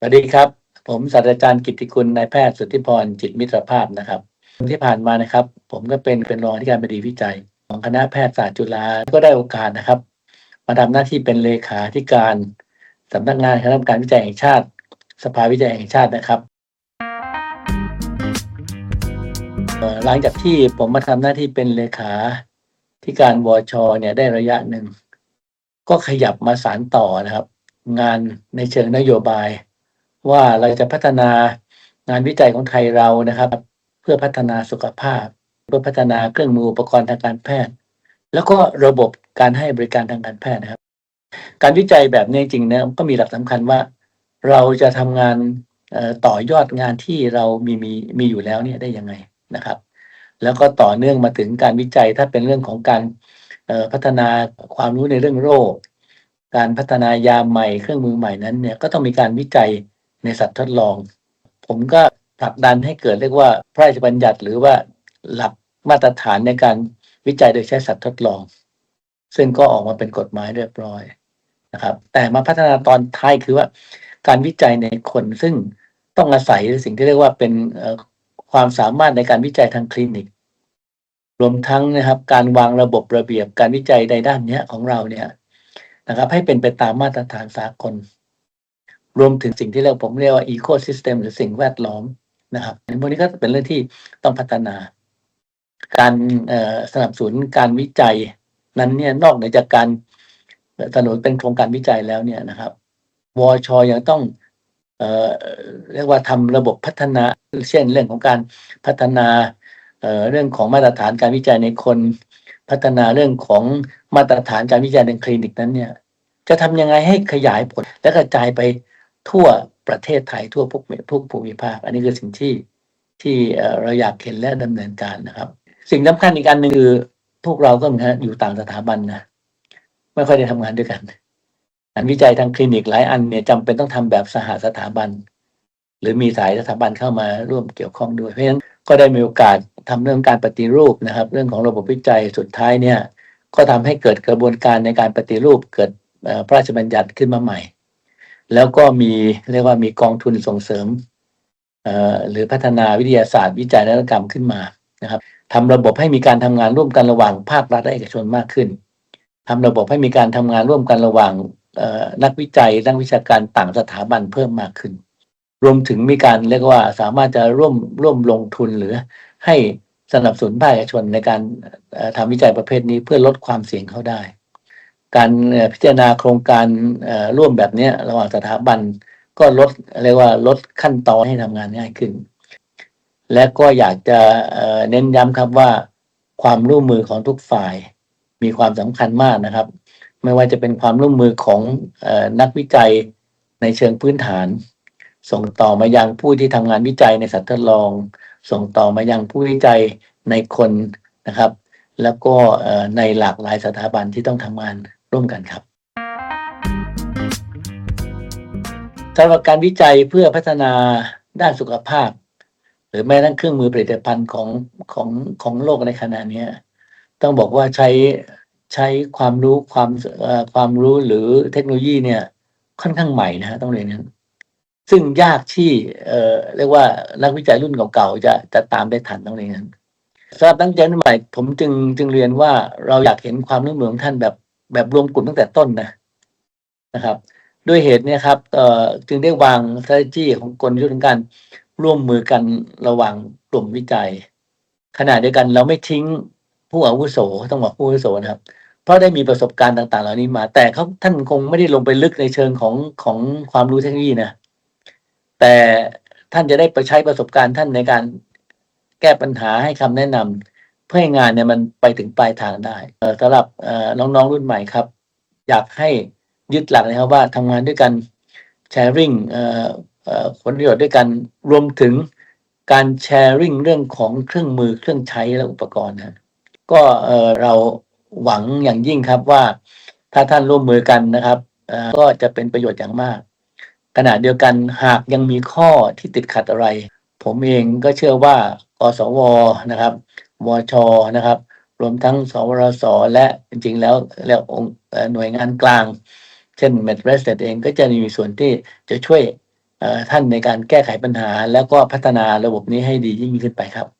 สวัสดีครับ ผมศาสตราจารย์กิตติคุณนายแพทย์สุทธิพรจิตมิตรภาพนะครับ ที่ผ่านมานะครับ ผมก็เป็นเป็นรองที่การบดีวิจัย ของคณะแพทยศาสตร์จุฬาก็ได้โอกาสนะครับ มาทำหน้าที่เป็นเลขาธิการสำนักงานคณะกรรมการวิจัยแห่งชาติ สภาวิจัยแห่งชาตินะครับหลังจากที่ผมมาทำหน้าที่เป็นเลขาธิการวชเนี่ยได้ระยะหนึ่งก็ขยับมาสารต่อนะครับ งานในเชิงนโยบาย ว่าเราจะพัฒนางานวิจัยของไทยเรานะครับ เพื่อพัฒนาสุขภาพ เพื่อพัฒนาเครื่องมืออุปกรณ์ทางการแพทย์ แล้วก็ระบบการให้บริการทางการแพทย์นะครับ การวิจัยแบบนี้จริงๆนะก็มีหลักสำคัญว่า เราจะทำงานต่อยอดงานที่เรามีมีมีอยู่แล้วเนี่ยได้ยังไงนะครับ แล้วก็ต่อเนื่องมาถึงการวิจัยถ้าเป็นเรื่องของการพัฒนาความรู้ในเรื่องโรค การพัฒนายาใหม่เครื่องมือใหม่นั้นเนี่ยก็ต้องมีการวิจัย ในสัตว์ทดลอง ผมก็ผลักดันให้เกิดเรียกว่าพระราชบัญญัติหรือว่าหลักมาตรฐานในการวิจัยโดยใช้สัตว์ทดลอง ซึ่งก็ออกมาเป็นกฎหมายเรียบร้อยนะครับ แต่มาพัฒนาตอนท้ายคือว่า การวิจัยในคนซึ่งต้องอาศัยสิ่งที่เรียกว่าเป็นความสามารถในการวิจัยทางคลินิก รวมทั้งนะครับการวางระบบระเบียบการวิจัยในด้านนี้ของเราเนี่ยนะครับ ให้เป็นไปตามมาตรฐานสากล รวมถึงสิ่งที่เรียกผมเรียกว่าอีโคซิสเต็มหรือสิ่งแวดล้อมนะครับอันพวกนี้ก็เป็นเรื่องที่ต้องพัฒนา การสนับสนุนการวิจัยนั้นเนี่ยนอกเหนือจากการสนับสนุนเป็นโครงการวิจัยแล้วเนี่ยนะครับวชยังต้องเออเรียกว่าทำระบบพัฒนา เช่นเรื่องของการพัฒนาเเรื่องของมาตรฐานการวิจัยในคน พัฒนาเรื่องของมาตรฐานการวิจัยในคลินิกนั้นเนี่ย จะทำยังไงให้ขยายผลและกระจายไป ทั่วประเทศไทยทั่วทุกทุกภูมิภาค อันนี้คือสิ่งที่ที่เราอยากเห็นและดำเนินการนะครับ สิ่งสำคัญอีกอันหนึ่งคือพวกเราก็เหมือนกันอยู่ต่างสถาบันนะไม่ค่อยได้ทำงานด้วยกันงานวิจัยทางคลินิกหลายอันเนี่ยจำเป็นต้องทำแบบสหสถาบัน หรือมีสายสถาบันเข้ามาร่วมเกี่ยวข้องด้วยเพราะฉะนั้นก็ได้มีโอกาสทำเรื่องการปฏิรูปนะครับ เรื่องของระบบวิจัยสุดท้ายเนี่ย ก็ทำให้เกิดกระบวนการในการปฏิรูปเกิดพระราชบัญญัติขึ้นมาใหม่ แล้วก็มีเรียกว่ามีกองทุนส่งเสริมหรือพัฒนาวิทยาศาสตร์ วิจัยนวัตกรรมขึ้นมานะครับทำระบบให้มีการทำงานร่วมกันระหว่างภาครัฐและเอกชนมากขึ้นทำระบบให้มีการทำงานร่วมกันระหว่างนักวิจัยนักวิชาการต่างสถาบันเพิ่มมากขึ้น รวมถึงมีการเรียกว่าสามารถจะร่วมร่วมลงทุนหรือให้สนับสนุนภาคเอกชนในการเอ่อทำวิจัยประเภทนี้เพื่อลดความเสี่ยงเขาได้ การพิจารณาโครงการร่วมแบบนี้ระหว่างสถาบันก็ลดเรียกว่าลดขั้นตอนให้ทำงานง่ายขึ้น และก็อยากจะเน้นย้ำครับว่าความร่วมมือของทุกฝ่ายมีความสำคัญมากนะครับ ไม่ว่าจะเป็นความร่วมมือของอนักวิจัยในเชิงพื้นฐาน ส่งต่อมายังผู้ที่ทำงานวิจัยในสัตว์ทดลอง ส่งต่อมายังผู้วิจัยในคนนะครับ แล้วก็ในหลากหลายสถาบันที่ต้องทำงาน ร่วมกันครับสำหรับการวิจัยเพื่อพัฒนาด้านสุขภาพ หรือแม้ทั้งเครื่องมือผลิตภัณฑ์ของของของโลกในขณะนี้ต้องบอกว่าใช้ใช้ความรู้ความความรู้หรือเทคโนโลยีเนี่ยค่อนข้างใหม่นะฮะต้องเรียนนั้นซึ่งยากที่เอ่อเรียกว่านักวิจัยรุ่นเก่าๆจะจะตามได้ทันต้องเรียนนั้นสำหรับตั้งใจรุ่นใหม่ผมจึงจึงเรียนว่าเราอยากเห็นความร่วมมือของท่านแบบ แบบรวมกลุ่มตั้งแต่ต้นนะนะครับ ด้วยเหตุนี้ครับจึงได้วาง strategy ของกลยุทธ์ของการร่วมมือกันระหว่างกลุ่มวิจัย ขณะเดียวกันเราไม่ทิ้งผู้อาวุโสต้องบอกผู้อาวุโสนะครับ เพราะได้มีประสบการณ์ต่าง ๆ เหล่านี้มา แต่เขาท่านคงไม่ได้ลงไปลึกในเชิงของของความรู้เทคโนโลยีนะแต่ท่านจะได้ไปใช้ประสบการณ์ท่านในการแก้ปัญหาให้คำแนะนำ เพื่อให้งานเนี่ยมันไปถึงปลายทางได้สำหรับเอ่อน้องๆรุ่นใหม่ครับ อยากให้ยึดหลักนะครับว่าทำงานด้วยกันแชร์ริ่งผลประโยชน์ด้วยกันรวมถึงการแชร์ริ่งเรื่องของเครื่องมือเครื่องใช้และอุปกรณ์นะก็เอ่อเราหวังอย่างยิ่งครับว่าถ้าท่านร่วมมือกันนะครับก็จะเป็นประโยชน์อย่างมาก ขณะเดียวกันหากยังมีข้อที่ติดขัดอะไร ผมเองก็เชื่อว่ากสวนะครับ วชนะครับ รวมทั้งสวรสและจริงๆแล้วแล้วองค์หน่วยงานกลาง เช่นเมดเรสเองก็จะมีส่วนที่จะช่วยท่านในการแก้ไขปัญหา แล้วก็พัฒนาระบบนี้ให้ดียิ่งขึ้นไปครับ